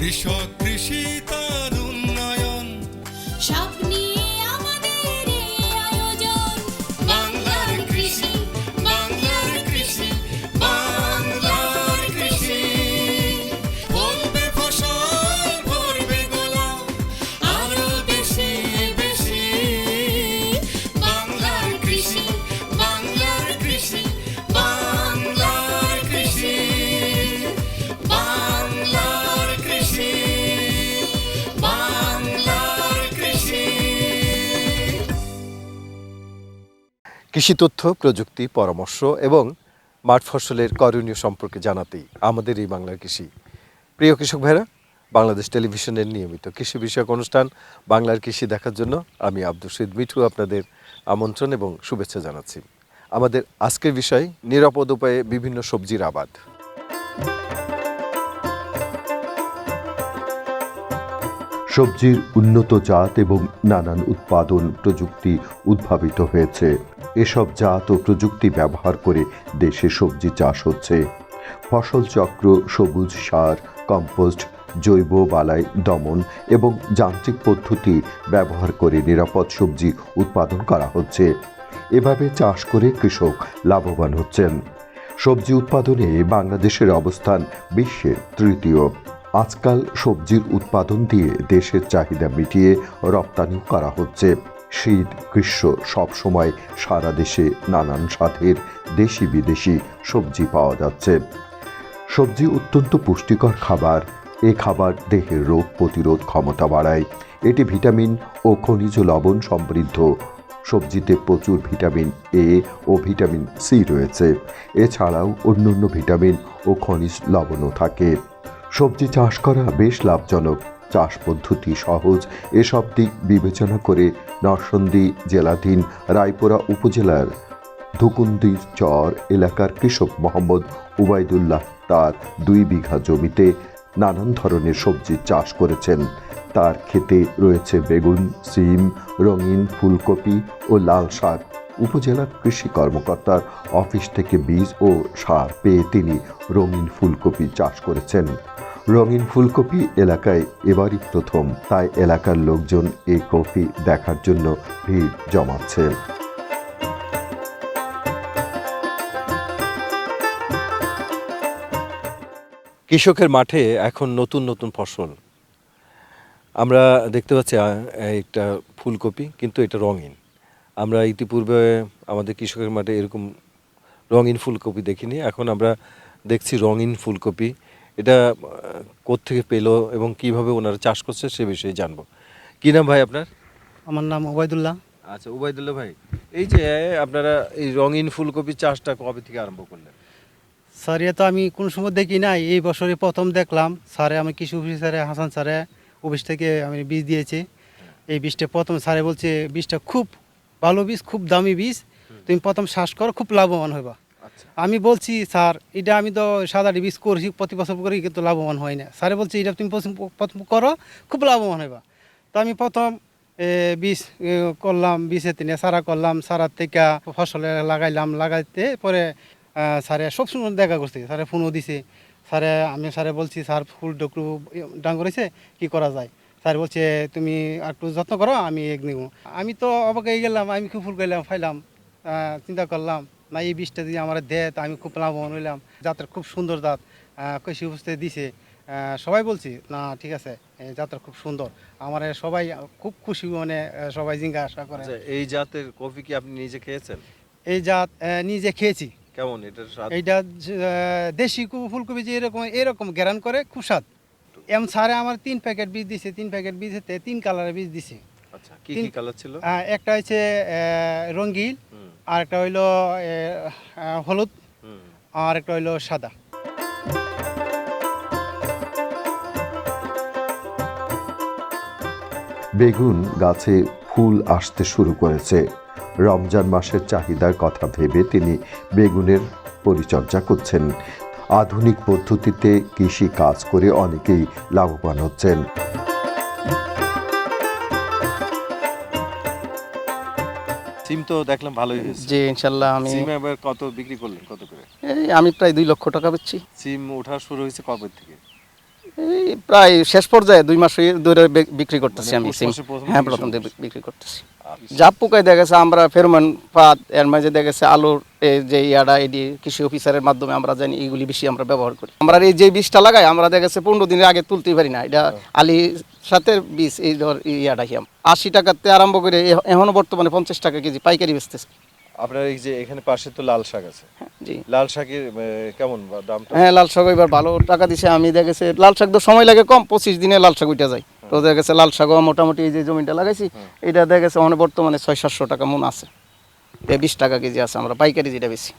কৃষক কৃষি তার কৃষি তথ্য, প্রযুক্তি, পরামর্শ এবং মাঠ ফসলের করণীয় সম্পর্কে জানাতেই আমাদের এই বাংলার কৃষি। প্রিয় কৃষক ভাইরা, বাংলাদেশ টেলিভিশনের নিয়মিত কৃষি বিষয়ক অনুষ্ঠান, বাংলার কৃষি দেখার জন্য আমি আব্দুল শহীদ মিঠু আপনাদের আমন্ত্রণ এবং শুভেচ্ছা জানাচ্ছি। আমাদের আজকের বিষয়, নিরাপদ উপায়ে বিভিন্ন সবজির আবাদ। সবজির উন্নত জাত এবং নানান উৎপাদন প্রযুক্তি উদ্ভাবিত হয়েছে। এসব জাত ও প্রযুক্তি ব্যবহার করে দেশে সবজি চাষ হচ্ছে। ফসল চক্র, সবুজ সার, কম্পোস্ট, জৈব বালাই, দমন এবং যান্ত্রিক পদ্ধতি ব্যবহার করে নিরাপদ সবজি উৎপাদন করা হচ্ছে। এভাবে চাষ করে কৃষক লাভবান হচ্ছেন। সবজি উৎপাদনে বাংলাদেশের অবস্থান বিশ্বের তৃতীয়। আজকাল সবজির উৎপাদন দিয়ে দেশের চাহিদা মিটিয়ে রপ্তানি করা হচ্ছে। শীত, গ্রীষ্ম সবসময় সারা দেশে নানান স্বাদের দেশি বিদেশি সবজি পাওয়া যাচ্ছে। সবজি অত্যন্ত পুষ্টিকর খাবার, এ খাবার দেহের রোগ প্রতিরোধ ক্ষমতা বাড়ায়। এটি ভিটামিন ও খনিজ লবণ সমৃদ্ধ। সবজিতে প্রচুর ভিটামিন এ ও ভিটামিন সি রয়েছে। এছাড়াও অন্যান্য ভিটামিন ও খনিজ লবণও থাকে। সবজি চাষ করা বেশ লাভজনক। চাষ পদ্ধতি সহজ। এসব দিক বিবেচনা করে নরসন্দী জেলাধীন রায়পুরা উপজেলার ধুকুন্দির চর এলাকার কৃষক মোহাম্মদ উবায়দুল্লাহ তার দুই বিঘা জমিতে নানান ধরনের সবজি চাষ করেছেন। তার ক্ষেতে রয়েছে বেগুন, সিম, রঙিন ফুলকপি ও লাল শাক। উপজেলার কৃষি কর্মকর্তার অফিস থেকে বীজ ও সার পেয়ে তিনি রঙিন ফুলকপি চাষ করেছেন। রঙিন ফুলকপি এলাকায় এবারই প্রথম, তাই এলাকার লোকজন এই কপি দেখার জন্য ভিড় জমাচ্ছে। কৃষকের মাঠে এখন নতুন নতুন ফসল। আমরা দেখতে পাচ্ছি একটা ফুলকপি, কিন্তু এটা রঙিন। আমরা ইতিপূর্বে আমাদের কৃষকের মাঠে এরকম রঙিন ফুলকপি দেখিনি। এখন আমরা দেখছি রঙিন ফুলকপি। এটা আহ, কোত্থেকে পেল এবং কীভাবে ওনারা চাষ করছে সে বিষয়ে জানব। কি নাম ভাই আপনার? আমার নাম ওবায়দুল্লাহ। আচ্ছা ওবায়দুল্লাহ ভাই এই যে আপনারা এই রঙিন ফুলকপি চাষটা কবে থেকে আরম্ভ করলেন? স্যার এ তো আমি কোন সময় দেখি নাই। এই বছরে প্রথম দেখলাম। স্যারে আমি কৃষি অফিস স্যারে হাসান স্যারে অফিস থেকে আমি বীজ দিয়েছি। এই বীজটা প্রথম স্যারে বলছে বীজটা খুব ভালো বীজ খুব দামি বীজ। তুমি প্রথম শ্বাস করো খুব লাভবান হইবা। আচ্ছা। আমি বলছি স্যার এটা আমি তো সাদা বীজ করছি প্রতি বছর করি কিন্তু লাভবান হয় না। স্যারে বলছি এটা তুমি প্রথম করো খুব লাভবান হইবা। তো আমি প্রথম বীজ করলাম বীজে তিনে সারা করলাম সারার থেকে ফসলে লাগাইলাম লাগাইতে পরে স্যারে সব সময় দেখা করছে। স্যারে ফোনও দিছে। স্যারে আমি স্যারে বলছি স্যার ফুল ডকরু ডাং করেছে কি করা যায়? স্যার বলছে তুমি একটু যত্ন করো আমি এক নিব। আমি তো অবাক গেলাম আমি খুব ফুল গেলাম ফাইলাম চিন্তা করলাম না এই বিষটা দিয়ে আমার দে তা আমি খুব লাভবান হইলাম। জাতের খুব সুন্দর জাত আহ, কৃষি অবস্থায় দিছে। সবাই বলছি না ঠিক আছে যাত্রা খুব সুন্দর। আমার সবাই খুব খুশি মানে সবাই সবাই আশা করে। আচ্ছা এই জাতের কফি কি আপনি নিজে খেয়েছেন? এই জাত নিজে খেয়েছি। কেমন এটার স্বাদ? এইটা দেশি ফুলকপি যে এরকম এরকম গ্যারান করে খুব স্বাদ। এম সারে আমার তিন প্যাকেট বীজ দিছে তিন প্যাকেট বীজেতে তিন কালারের বীজ দিছে। আচ্ছা কি কি কালার ছিল? একটা হচ্ছে আহ, রঙ্গিল আর একটা হইল হলুদ আর একটা হইল সাদা। বেগুন গাছে ফুল আসতে শুরু করেছে। রমজান মাসের চাহিদার কথা ভেবে তিনি বেগুনের পরিচর্যা করছেন। আধুনিক পদ্ধতিতে কৃষি কাজ করে অনেকেই লাভবান হচ্ছেন। সিম তো দেখলাম ভালোই হয়েছে। জি ইনশাল্লাহ আমি সিম এবার কত বিক্রি করলেন কত করে? এই আমি প্রায় দুই লক্ষ টাকা বেচছি। সিম ওঠা শুরু হয়েছে কবে থেকে? এই প্রায় শেষ পর্যায়ে দুই মাস ধরে বিক্রি করতেছি মানে আমি সিম। হ্যাঁ প্রথম বিক্রি করতেছি। জাপ পোকায় দেখা গেছে আমরা ফেরোমন পাত এর মাঝে দেখা গেছে আলুর এই যে ইয়াডা এডি কৃষি অফিসারের মাধ্যমে আমরা জানি এইগুলি বেশি আমরা ব্যবহার করি। আমরা এই যে বীজটা লাগাই আমরা দেখা গেছে পনেরো দিনের আগে তুলতেই পারি না। এটা আলি সাথে বীজ এই ধর ইয়াডা হিয়াম। আশি টাকাতে আরম্ভ করে এখনও বর্তমানে পঞ্চাশ টাকা কেজি পাইকারি বেচতেছে। আপনার এই যে এখানে পাশে তো লাল শাক আছে। জি। লাল শাকের কেমন বা দামটা? হ্যাঁ লাল শাক এবার ভালো টাকা দিছে। আমি দেখেছি লাল শাক তো সময় লাগে কম পঁচিশ দিনে লাল শাক উঠে যায়। তো দেখা গেছে লাল শাকও মোটামুটি এই যে জমিটা লাগাইছি এটা দেখা গেছে মানে বর্তমানে ছয় সাতশো টাকা মন আছে। বিশ টাকা কেজি আছে আমরা পাইকারি যেটা বেশি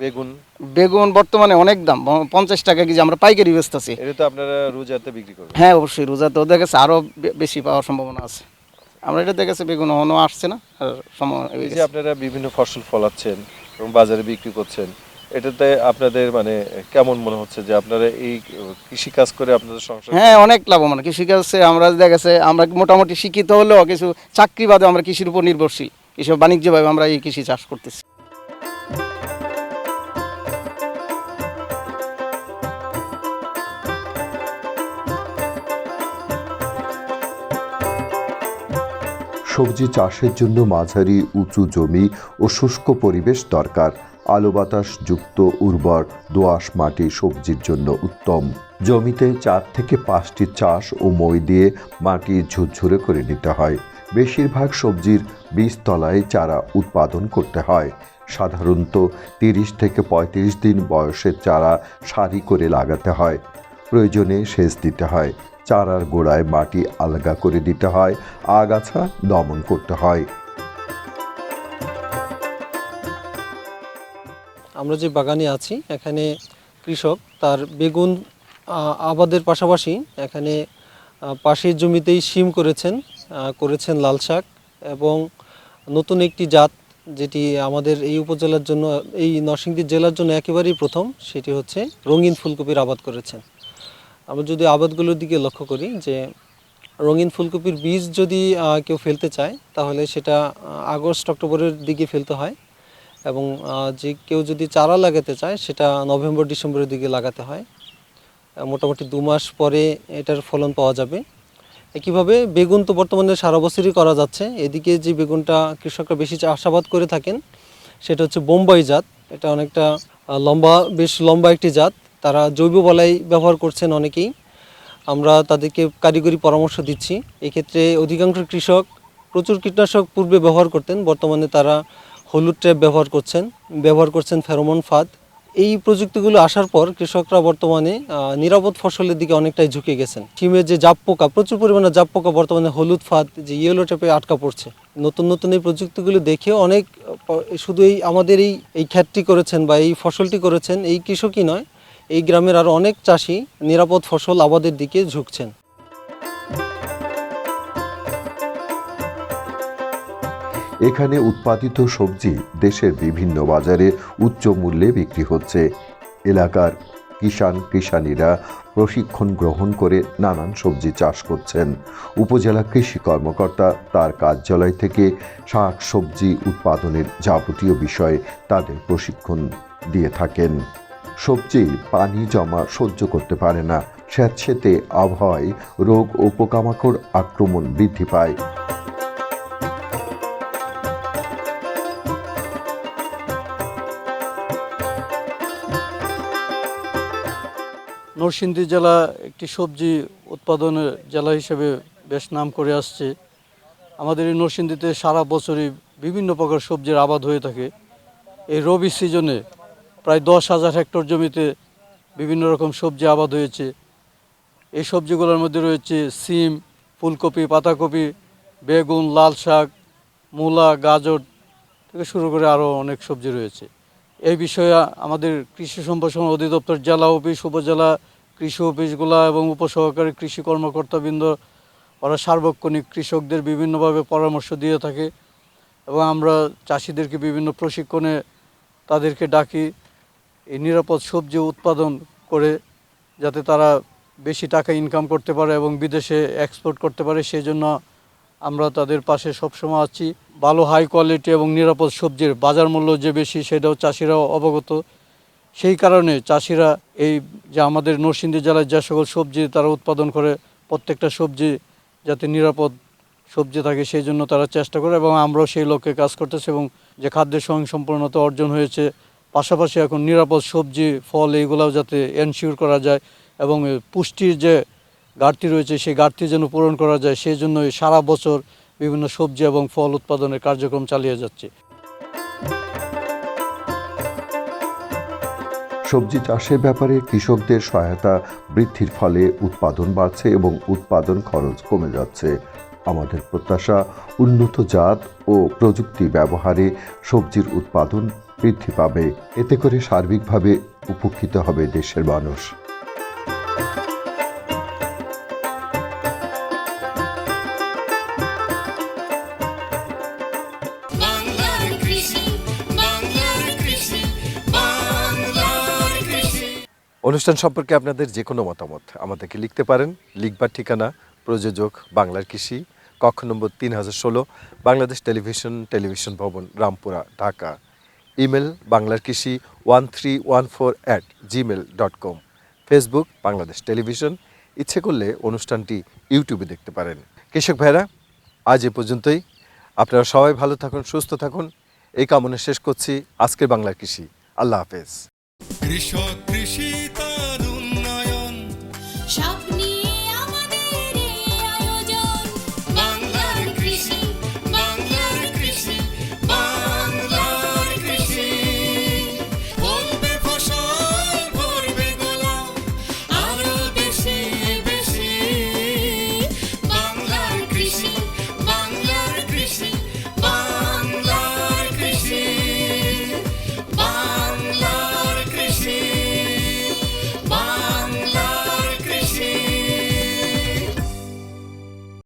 বেগুন? বেগুন বর্তমানে অনেক দাম পঞ্চাশ টাকা কেজি আমরা পাইকারি বেচতেছি। এটা তো আপনারা রোজাতে বিক্রি করবেন? হ্যাঁ অবশ্যই রোজা তো দেখা গেছে আরও বেশি পাওয়ার সম্ভাবনা আছে। আমরা এটা দেখেছি বেগুন এখনও আসছে না আর সময় এই যে আপনারা বিভিন্ন ফসল ফলাচ্ছেন এবং বাজারে বিক্রি করছেন এটাতে আপনাদের মানে কেমন মনে হচ্ছে যে আপনারা এই কৃষি কাজ করে আপনাদের সংসার হ্যাঁ অনেক লাভবান। কৃষিকাজে আমরা দেখা গেছে আমরা মোটামুটি শিক্ষিত হলেও কিছু চাকরি বাদে আমরা কৃষির উপর নির্ভরশীল। কৃষি বাণিজ্যভাবে আমরা এই কৃষি চাষ করতেছি। সবজি চাষের জন্য মাঝারি উঁচু জমি ও শুষ্ক পরিবেশ দরকার। আলো বাতাস যুক্ত উর্বর দোআঁশ মাটি সবজির জন্য উত্তম। জমিতে চার থেকে পাঁচটি চাষ ও মই দিয়ে মাটি ঝুরঝুরে করে নিতে হয়। বেশিরভাগ সবজির বীজতলায় চারা উৎপাদন করতে হয়। সাধারণত তিরিশ থেকে পঁয়ত্রিশ দিন বয়সের চারা সারি করে লাগাতে হয়। প্রয়োজনে সেচ দিতে হয়। চারার গোড়ায় মাটি আলগা করে দিতে হয়। আগাছা দমন করতে হয়। আমরা যে বাগানে আছি, এখানে কৃষক তার বেগুন আবাদের পাশাপাশি এখানে পাশের জমিতেই শিম করেছেন করেছেন লাল শাক এবং নতুন একটি জাত যেটি আমাদের এই উপজেলার জন্য, এই নরসিংদী জেলার জন্য একেবারেই প্রথম, সেটি হচ্ছে রঙিন ফুলকপির আবাদ করেছেন। আমরা যদি আবাদগুলোর দিকে লক্ষ্য করি যে, রঙিন ফুলকপির বীজ যদি কেউ ফেলতে চায়, তাহলে সেটা আগস্ট, অক্টোবরের দিকে ফেলতে হয়। এবং যে কেউ যদি চারা লাগাতে চায়, সেটা নভেম্বর, ডিসেম্বরের দিকে লাগাতে হয়। মোটামুটি দু মাস পরে এটার ফলন পাওয়া যাবে। একইভাবে বেগুন তো বর্তমানে সারা বছরই করা যাচ্ছে। এদিকে যে বেগুনটা কৃষকরা বেশি চাষাবাদ করে থাকেন, সেটা হচ্ছে বোম্বাই জাত। এটা অনেকটা লম্বা, বেশ লম্বা একটি জাত। তারা জৈব বলাই ব্যবহার করছেন অনেকেই। আমরা তাদেরকে কারিগরি পরামর্শ দিচ্ছি। এক্ষেত্রে অধিকাংশ কৃষক প্রচুর কীটনাশক পূর্বে ব্যবহার করতেন। বর্তমানে তারা হলুদ ট্র্যাপ ব্যবহার করছেন ব্যবহার করছেন ফেরোমন ফাঁদ। এই প্রযুক্তিগুলো আসার পর কৃষকরা বর্তমানে নিরাপদ ফসলের দিকে অনেকটাই ঝুঁকে গেছেন। শিমের যে জাপ পোকা, প্রচুর পরিমাণে জাপ পোকা বর্তমানে হলুদ ফাঁদ, যে ইয়েলো ট্যাপে আটকা পড়ছে। নতুন নতুন এই প্রযুক্তিগুলো দেখেও অনেক শুধু এই আমাদের এই এই খ্যাতটি করেছেন বা এই ফসলটি করেছেন, এই কৃষকই নয়, এই গ্রামের আরও অনেক চাষি নিরাপদ ফসল আবাদের দিকে ঝুঁকছেন। এখানে উৎপাদিত সবজি দেশের বিভিন্ন বাজারে উচ্চ মূল্যে বিক্রি হচ্ছে। এলাকার কিষান কৃষানীরা প্রশিক্ষণ গ্রহণ করে নানান সবজি চাষ করছেন। উপজেলা কৃষি কর্মকর্তা তার কার্যালয় থেকে শাক সবজি উৎপাদনের যাবতীয় বিষয়ে তাদের প্রশিক্ষণ দিয়ে থাকেন। সবজি পানি জমা সহ্য করতে পারে না। স্যাঁতসেতে আবহাওয়ায় রোগ ও পোকামাকড় আক্রমণ বৃদ্ধি পায়। নরসিংদী জেলা একটি সবজি উৎপাদনের জেলা হিসেবে বেশ নাম করে আসছে। আমাদের এই নরসিংদীতে সারা বছরই বিভিন্ন প্রকার সবজির আবাদ হয়ে থাকে। এই রবি সিজনে প্রায় দশ হাজার হেক্টর জমিতে বিভিন্ন রকম সবজি আবাদ হয়েছে। এই সবজিগুলোর মধ্যে রয়েছে সিম, ফুলকপি, পাতাকপি, বেগুন, লাল শাক, মূলা, গাজর থেকে শুরু করে আরও অনেক সবজি রয়েছে। এই বিষয়ে আমাদের কৃষি সম্প্রসারণ অধিদপ্তর জেলা অফিস, উপজেলা কৃষি অফিসগুলা এবং উপসহকারী কৃষি কর্মকর্তাবৃন্দ, ওরা সার্বক্ষণিক কৃষকদের বিভিন্নভাবে পরামর্শ দিয়ে থাকে এবং আমরা চাষিদেরকে বিভিন্ন প্রশিক্ষণে তাদেরকে ডাকি এই নিরাপদ সবজি উৎপাদন করে যাতে তারা বেশি টাকা ইনকাম করতে পারে এবং বিদেশে এক্সপোর্ট করতে পারে। সেই জন্য আমরা তাদের পাশে সবসময় আছি। ভালো হাই কোয়ালিটি এবং নিরাপদ সবজির বাজার মূল্য যে বেশি, সেটাও চাষিরাও অবগত। সেই কারণে চাষিরা এই যে আমাদের নরসিংদী জেলায় যে সকল সবজি তারা উৎপাদন করে, প্রত্যেকটা সবজি যাতে নিরাপদ সবজি থাকে সেই জন্য তারা চেষ্টা করে এবং আমরাও সেই লক্ষ্যে কাজ করতেছি এবং যে খাদ্যের স্বয়ংসম্পূর্ণতা অর্জন হয়েছে, পাশাপাশি এখন নিরাপদ সবজি, ফল এইগুলাও যাতে এনশিওর করা যায় এবং পুষ্টির যে ঘাটতি রয়েছে সেই ঘাটতি যেন পূরণ করা যায় সেই জন্য সারা বছর বিভিন্ন সবজি এবং ফল উৎপাদনের কার্যক্রম চালিয়ে যাচ্ছে। সবজি চাষের ব্যাপারে কৃষকদের সহায়তা বৃদ্ধির ফলে উৎপাদন বাড়ছে এবং উৎপাদন খরচ কমে যাচ্ছে। আমাদের প্রত্যাশা, উন্নত জাত ও প্রযুক্তি ব্যবহারে সবজির উৎপাদন বৃদ্ধি পাবে। এতে করে সার্বিকভাবে উপকৃত হবে দেশের মানুষ। অনুষ্ঠান সম্পর্কে আপনাদের যে কোনো মতামত আমাদেরকে লিখতে পারেন। লিখবার ঠিকানা প্রযোজক বাংলার কৃষি, কক্ষ নম্বর তিন হাজার ষোলো, বাংলাদেশ টেলিভিশন টেলিভিশন ভবন, রামপুরা, ঢাকা। ইমেল বাংলার কৃষি one three one four at Gmail dot com Facebook Bangladesh television. ইচ্ছে করলে অনুষ্ঠানটি ইউটিউবে দেখতে পারেন। কৃষক ভাইরা, আজ এ পর্যন্তই। আপনারা সবাই ভালো থাকুন, সুস্থ থাকুন। এই কামনা শেষ করছি আজকের বাংলার কৃষি। আল্লাহ হাফেজ। কৃষক কৃষি